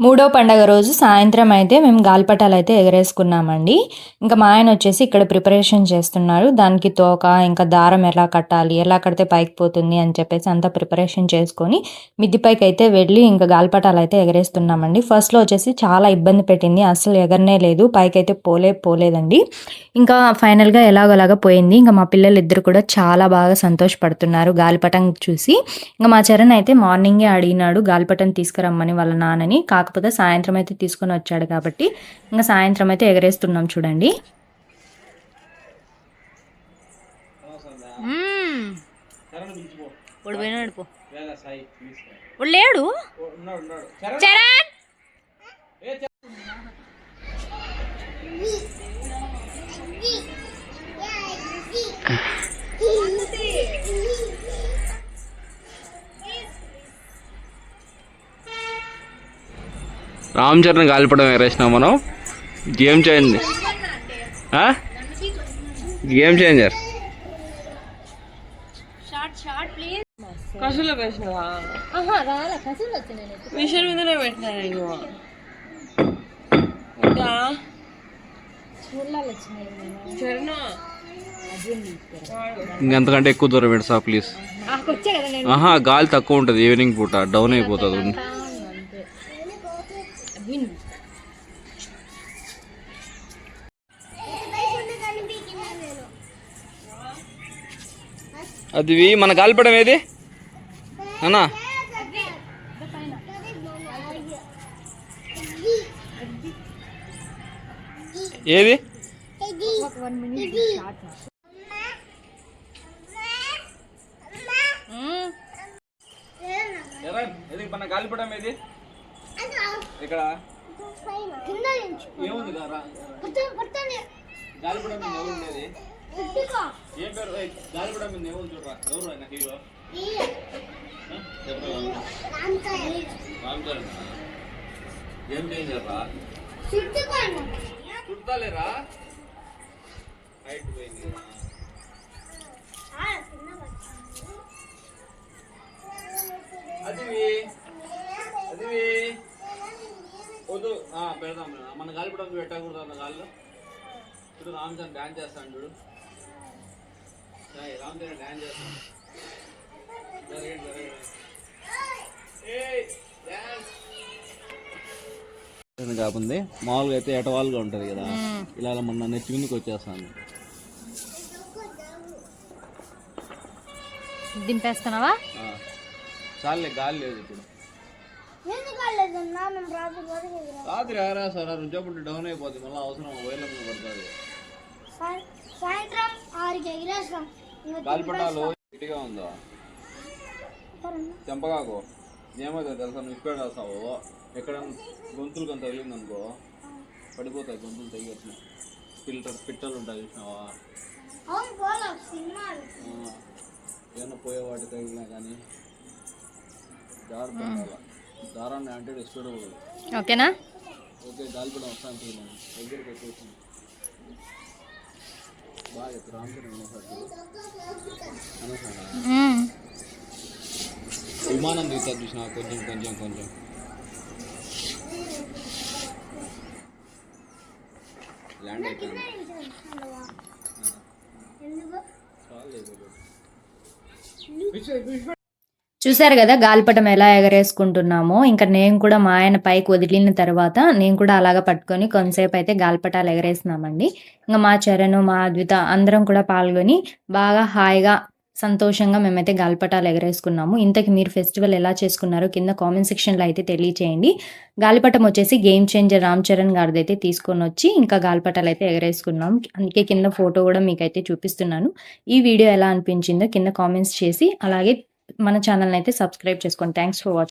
మూడో పండగ రోజు సాయంత్రం అయితే మేము గాలిపటాలు అయితే ఎగరేసుకున్నామండి. ఇంకా మా ఆయన వచ్చేసి ఇక్కడ ప్రిపరేషన్ చేస్తున్నారు. దానికి తోక ఇంకా దారం ఎలా కట్టాలి ఎలా కడితే పైకి పోతుంది అని చెప్పేసి అంతా ప్రిపరేషన్ చేసుకొని మిద్దిపైకి అయితే వెళ్ళి ఇంకా గాలిపటాలు అయితే ఎగరేస్తున్నామండి. ఫస్ట్లో వచ్చేసి చాలా ఇబ్బంది పెట్టింది. అసలు ఎగరనే లేదు. పైకి అయితే పోలే పోలేదండి. ఇంకా ఫైనల్గా ఎలాగోలాగా పోయింది. ఇంకా మా పిల్లలు ఇద్దరు కూడా చాలా బాగా సంతోషపడుతున్నారు గాలిపటం చూసి. ఇంకా మా చరణ్ అయితే మార్నింగే అడిగినాడు గాలిపటం తీసుకురమ్మని వాళ్ళ నాన్నని కాకపోతే సాయంత్రం అయితే తీసుకొని వచ్చాడు కాబట్టి ఇంకా సాయంత్రం అయితే ఎగరేస్తున్నాం చూడండి. లేడు? చరణ్? రామ్ చరణ్ గాలిపడం ఎగరేసినాం మనం. గేమ్ చేంజ్ గేమ్ చేంజర్ కసులో పెట్టినవా మిషన్ మీదనే పెట్టినా నేను వద్దా? చరణ్? ఇంకెంతకంటే ఎక్కువ దూరం పెడసా ప్లీజ్. ఆహా గాలి తక్కువ ఉంటుంది ఈవినింగ్ పూట. డౌన్ అయిపోతుంది. అది మన గాలిపడం ఏది? అన్నా ఏది? మన గాలిపడం ఏది? ఇక్కడ. ఏముంది గాలిపడం ఎవరు ఉండేది? ఏం పేరు? ఏయ్, గాలిపడం మీద ఎవరు చూడరా? ఎవరు ఆయన హీరో? రామ్ చరణ్ ఏం చేంజరా చుట్టాలేరా హైట్ పోయింది. అదివి అదివి. వద్దు. పెడదాం. మన గాలిపడం పెట్టకూడదు అన్న గాలిలో. ఇప్పుడు రామ్ చరణ్ డాన్స్ చేస్తాను చూడు. కాకుంది మామూలుగా అయితే ఎటవాలుగా ఉంటది కదా. ఇలా మొన్న నెత్తి మీదకి వచ్చేస్తాను దింపేస్తున్నావా? ఆ. చాలులే గాలి లేదు ఇప్పుడు. రాత్రి ఆరా సార్ రుంచప్పుడు డౌన్ అయిపోద్ది. మళ్ళీ అవసరం వైర్ల మీద పడుతుంది. గాలిపటాలు ఇటుగా ఉందా? తెంపగాకు ఏమైతే తెలుసా? నువ్వు ఇక్కడ వేస్తావు ఎక్కడ గొంతులు కొంత తగిలింది అనుకో పడిపోతాయి గొంతులు తగిలి ఫిల్టర్ పిట్టలు ఉంటాయి చూసినావా? ఏమైనా పోయే వాటి తగిలినా కానీ జాగ్రత్త దారాన్ని అంటే డిస్టర్బ్ ఓకేనా? ఓకే గాలిపడం వస్తాను. దగ్గరికి వచ్చేసింది విమానం దిగుతా చూసిన కొంచెం కొంచెం కొంచెం. ల్యాండ్ అయిపోయింది. చాలు చూశారు కదా గాలిపటం ఎలా ఎగరేసుకుంటున్నామో. ఇంకా నేను కూడా మా ఆయన పైకి వదిలిన తర్వాత నేను కూడా అలాగ పట్టుకొని కొంతసేపు అయితే గాలిపటాలు ఎగరేసినామండి ఇంకా మా చరణ్ మా అద్విత అందరం కూడా పాల్గొని బాగా హాయిగా సంతోషంగా మేమైతే గాలిపటాలు ఎగరేసుకున్నాము. ఇంతకి మీరు ఫెస్టివల్ ఎలా చేసుకున్నారో కింద కామెంట్ సెక్షన్లో అయితే తెలియచేయండి. గాలిపటం వచ్చేసి గేమ్ చేంజర్ రామ్ చరణ్ గారిది అయితే తీసుకొని వచ్చి ఇంకా గాలిపటాలు అయితే ఎగరేసుకున్నాం. అందుకే కింద ఫోటో కూడా మీకైతే చూపిస్తున్నాను. ఈ వీడియో ఎలా అనిపించిందో కింద కామెంట్స్ చేసి అలాగే మన ఛానల్ని అయితే సబ్స్క్రైబ్ చేసుకోండి. Thanks for watching